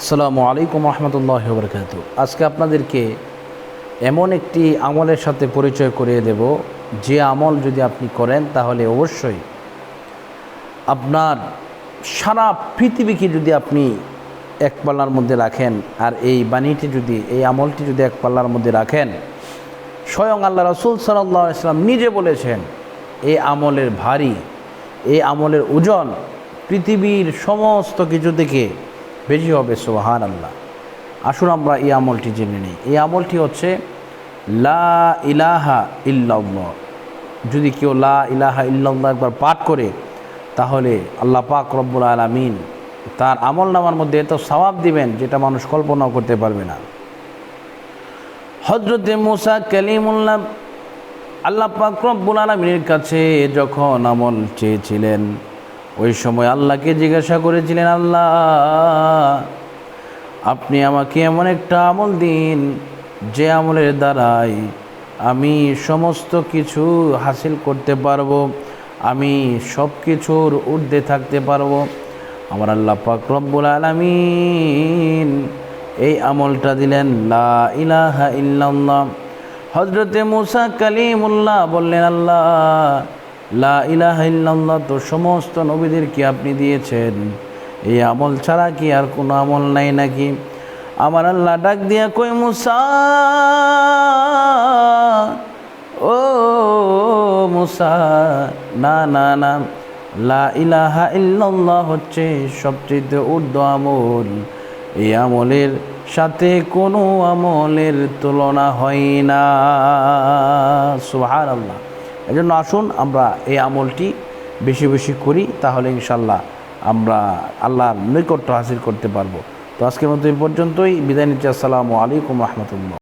আসসালামু আলাইকুম রহমতুল্লাহ বরকাত আজকে আপনাদেরকে এমন একটি আমলের সাথে পরিচয় করিয়ে দেব। যে আমল যদি আপনি করেন, তাহলে অবশ্যই আপনার সারা পৃথিবীকে যদি আপনি এক পাল্লার মধ্যে রাখেন, আর এই বাণীটি যদি, এই আমলটি যদি এক পাল্লার মধ্যে রাখেন, স্বয়ং আল্লাহ রসুল সাল্লাহ ইসলাম নিজে বলেছেন এই আমলের ভারী এই আমলের ওজন পৃথিবীর সমস্ত কিছু থেকে বেশি হবে সোহান আল্লাহ আসুন আমরা এই আমলটি জেনে নিই। এই আমলটি হচ্ছে, লা ইলাহা ইল্লাল্লাহ। যদি কেউ লা ইলাহা ইল্লাল্লাহ একবার পাঠ করে, তাহলে আল্লাহ পাক রব্বুল আলমিন তার আমল নামার মধ্যে এত সবাব দিবেন, যেটা মানুষ কল্পনাও করতে পারবে না। হজরতে মুসা কালিমুল্লাহ আল্লাহ পাক রব্বুল আলমিনের কাছে যখন আমল চেয়েছিলেন ওই সময় আল্লাহকে জিজ্ঞাসা করেছিলেন, আল্লাহ, আপনি আমাকে এমন একটা আমল দিন, যে আমলের দ্বারাই আমি সমস্ত কিছু হাসিল করতে পারব, আমি সব কিছুর ঊর্ধ্বে থাকতে পারব। আমার আল্লাহ পাক রব্বুল আলমিন এই আমলটা দিলেন, লা ইলাহা ইল্লাল্লাহ। হজরতে মুসা কালিমুল্লাহ বললেন, আল্লাহ লা ইলাহা ইল্লাল্লাহ তো সমস্ত নবীদেরকে আপনি দিয়েছেন। এই আমল ছাড়া কি আর কোনো আমল নাই নাকি? আমার আল্লাহ ডাক দিয়া কই মুসা, ও মুসা, না না না, লা ইলাহা ইল্লাল্লাহ হচ্ছে সবচেয়ে ঊর্ধ্ব আমল। এই আমলের সাথে কোনো আমলের তুলনা হয় না। সুহার আল্লাহ এই জন্য আসুন, আমরা এই আমলটি বেশি বেশি করি, তাহলে ইনশাল্লাহ আমরা আল্লাহর নৈকট্য হাসিল করতে পারব। তো আজকের মতো এই পর্যন্তই। বিদায় নিচ্ছি। আসসালামু আলাইকুম রহমতুল্লাহ।